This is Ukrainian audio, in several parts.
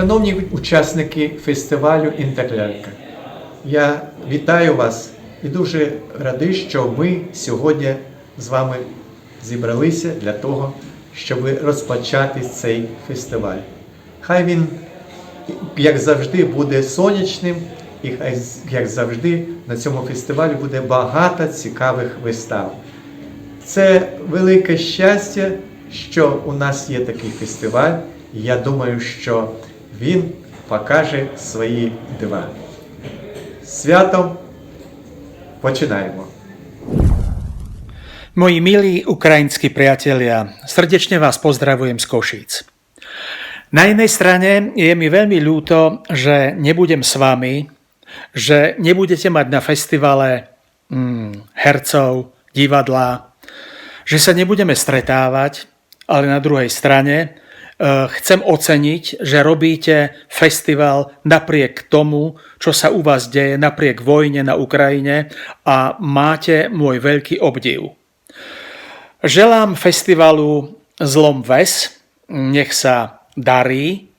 Шановні учасники фестивалю Інтерлялька, я вітаю вас і дуже радий, що ми сьогодні з вами зібралися для того, щоб розпочати цей фестиваль. Хай він, як завжди, буде сонячним, і хай, як завжди, на цьому фестивалі буде багато цікавих вистав. Це велике щастя, що у нас є такий фестиваль. Я думаю, що він покаже свої дива. Святом починаємо. Moji milí ukrajinskí priatelia, srdečne vás pozdravujem z Košíc. Na jednej strane je mi veľmi ľúto, že nebudem s vami, že nebudete mať na festivale mm, hercov, divadla, že sa nebudeme stretávať, ale na druhej strane e, chcem oceniť, že robíte festival napriek tomu, čo sa u vás deje, napriek vojne na Ukrajine a máte môj veľký obdiv. Želám festivalu Zlom Ves, nech sa darí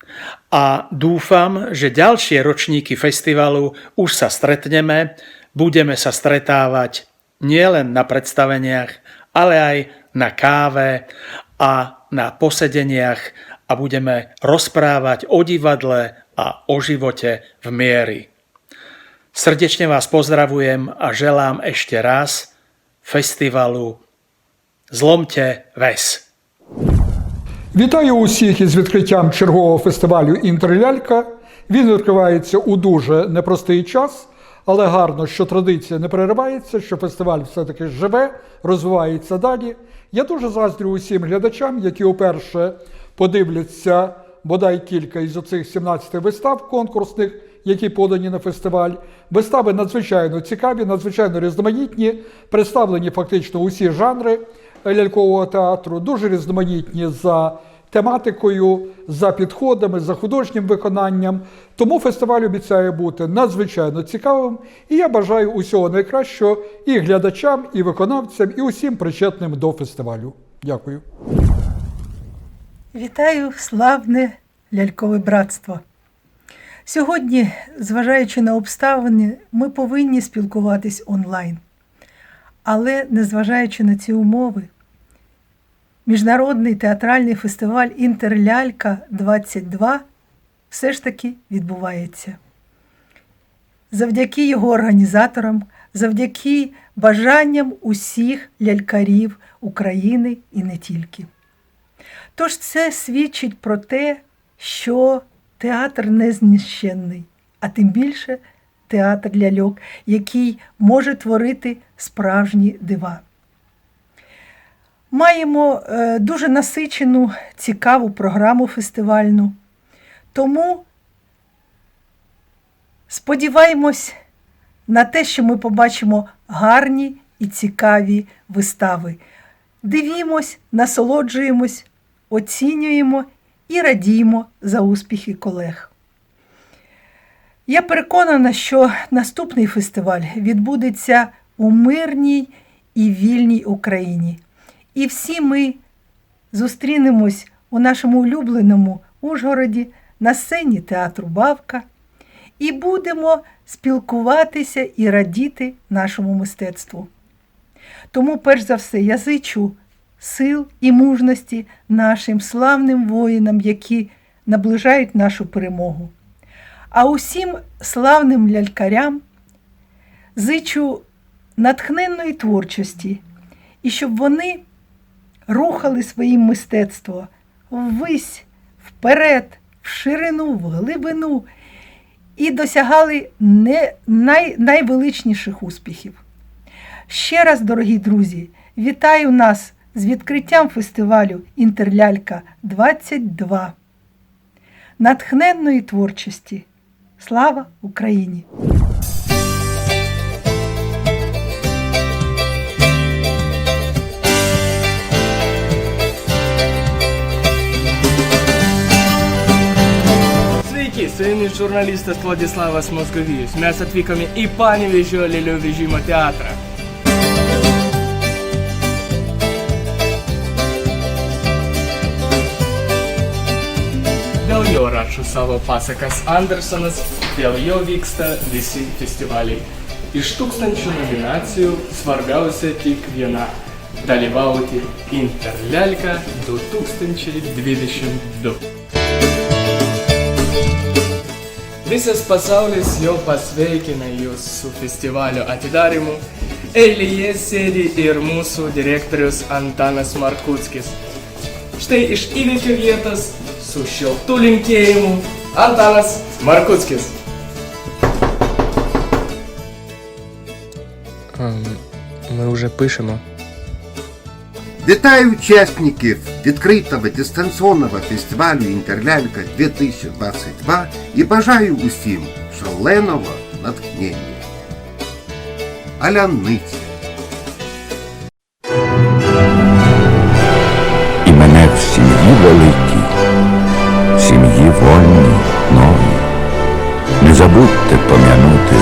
a dúfam, že ďalšie ročníky festivalu už sa stretneme, budeme sa stretávať nielen na predstaveniach, ale aj na káve a na posedeniach a budeme rozprávať o divadle a o živote v miery. Srdečne vás pozdravujem a želám ešte raz festivalu Zlomte Ves. Вітаю усіх із відкриттям чергового фестивалю Інтерлялька. Він відкривається у дуже непростий час, Але гарно, що традиція не переривається, що фестиваль все-таки живе, розвивається далі. Я дуже заздрю усім глядачам, які уперше подивляться бодай кілька із оцих 17 вистав конкурсних, які подані на фестиваль. Вистави надзвичайно цікаві, надзвичайно різноманітні, представлені фактично усі жанри лялькового театру, дуже різноманітні за тематикою, за підходами, за художнім виконанням. Тому фестиваль обіцяє бути надзвичайно цікавим. І я бажаю усього найкращого і глядачам, і виконавцям, і усім причетним до фестивалю. Дякую. Вітаю славне лялькове братство. Сьогодні, зважаючи на обставини, ми повинні спілкуватись онлайн. Але незважаючи на ці умови, Міжнародний театральний фестиваль Інтерлялька 22 все ж таки відбувається. Завдяки його організаторам, завдяки бажанням усіх лялькарів України і не тільки. Тож це свідчить про те, що театр не знищенний, а тим більше театр ляльок, який може творити справжні дива. Маємо е, дуже насичену, цікаву програму фестивальну. Тому сподіваємось на те, що ми побачимо гарні і цікаві вистави. Дивімось, насолоджуємось, оцінюємо і радіємо за успіхи колег. Я переконана, що наступний фестиваль відбудеться у мирній і вільній Україні. І всі ми зустрінемось у нашому улюбленому Ужгороді на сцені театру Бавка і будемо спілкуватися і радіти нашому мистецтву. Тому, перш за все, я зичу сил і мужності нашим славним воїнам, які наближають нашу перемогу. А усім славним лялькарям зичу натхненної творчості, і щоб вони рухали своїм мистецтво ввись, вперед, в ширину, в глибину і досягали не, най, найвеличніших успіхів. Ще раз, дорогі друзі, вітаю нас з відкриттям фестивалю Інтерлялька 22. Натхненної творчості. Слава Україні! Su jumis žurnalistas Vladislavas Moskovijus. Mes atvykome į Panevežio lėlių vežimo teatrą. Dėl Jag raču savo pasakas Andersonas dėl jo vyksta visi festivaliai. Iš tūkstančių nominacijų svarbiausia tik viena - dalyvauti Interlelka 2022. Visas pasaulis jau pasveikina jūs su festivalio atidarimu. Eilėje sėdi ir mūsų direktorius Antanas Markutskis. Štai iš įvykio vietos su šiltu linkėjimu Antanas Markutskis. Ми вже пишемо. Вітаю учасників відкритого дистанційного фестивалю Інтерлялька 2022 і бажаю усім шаленого натхнення. Аляниці. і мене в сім'ї великій, сім'ї вольній, новій. Не забудьте пом'янути